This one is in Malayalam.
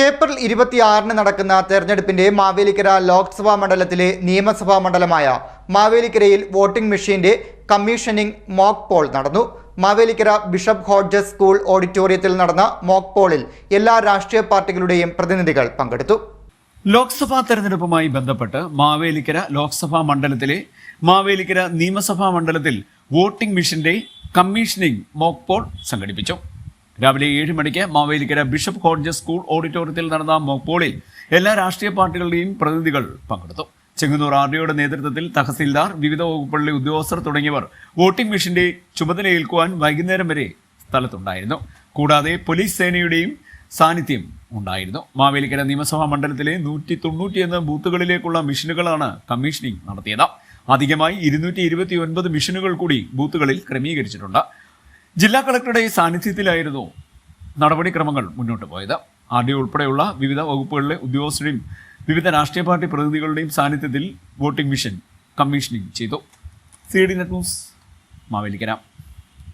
ഏപ്രിൽ ഇരുപത്തിയാറിന് നടക്കുന്ന തെരഞ്ഞെടുപ്പിന്റെ മാവേലിക്കര ലോക്സഭാ മണ്ഡലത്തിലെ നിയമസഭാ മണ്ഡലമായ മാവേലിക്കരയിൽ വോട്ടിംഗ് മെഷീന്റെ കമ്മീഷനിംഗ് മോക്ക് പോൾ നടന്നു. മാവേലിക്കര ബിഷപ്പ് ഹോഡ്ജസ് സ്കൂൾ ഓഡിറ്റോറിയത്തിൽ നടന്ന മോക്ക് പോളിൽ എല്ലാ രാഷ്ട്രീയ പാർട്ടികളുടെയും പ്രതിനിധികൾ പങ്കെടുത്തു. ലോക്സഭാ തെരഞ്ഞെടുപ്പുമായി ബന്ധപ്പെട്ട് മാവേലിക്കര ലോക്സഭാ മണ്ഡലത്തിലെ മാവേലിക്കര നിയമസഭാ മണ്ഡലത്തിൽ വോട്ടിംഗ് മെഷീന്റെ കമ്മീഷനിംഗ് മോക്ക് പോൾ സംഘടിപ്പിച്ചു. രാവിലെ ഏഴ് മണിക്ക് മാവേലിക്കര ബിഷപ്പ് കോളേജ് സ്കൂൾ ഓഡിറ്റോറിയത്തിൽ നടന്ന മോക്പോളിൽ എല്ലാ രാഷ്ട്രീയ പാർട്ടികളുടെയും പ്രതിനിധികൾ പങ്കെടുത്തു. ചെങ്ങന്നൂർ ആർ ഡിയുടെ നേതൃത്വത്തിൽ തഹസിൽദാർ വിവിധ വകുപ്പുകളിലെ ഉദ്യോഗസ്ഥർ തുടങ്ങിയവർ വോട്ടിംഗ് മെഷീന്റെ ചുമതലയേൽക്കുവാൻ വൈകുന്നേരം വരെ സ്ഥലത്തുണ്ടായിരുന്നു. കൂടാതെ പോലീസ് സേനയുടെയും സാന്നിധ്യം ഉണ്ടായിരുന്നു. മാവേലിക്കര നിയമസഭാ മണ്ഡലത്തിലെ നൂറ്റി തൊണ്ണൂറ്റിയൊന്ന് ബൂത്തുകളിലേക്കുള്ള മിഷനുകളാണ് കമ്മീഷനിങ് നടത്തിയത്. അധികമായി ഇരുന്നൂറ്റി ഇരുപത്തി ഒൻപത് മിഷനുകൾ കൂടി ബൂത്തുകളിൽ ക്രമീകരിച്ചിട്ടുണ്ട്. ജില്ലാ കളക്ടറുടെ സാന്നിധ്യത്തിലായിരുന്നു നടപടിക്രമങ്ങൾ മുന്നോട്ട് പോയത്. ആർ ഡി ഉൾപ്പെടെയുള്ള വിവിധ വകുപ്പുകളിലെ ഉദ്യോഗസ്ഥരുടെയും വിവിധ രാഷ്ട്രീയ പാർട്ടി പ്രതിനിധികളുടെയും സാന്നിധ്യത്തിൽ വോട്ടിംഗ് മിഷൻ കമ്മീഷനിങ് ചെയ്തു. C D net news Mavelikara.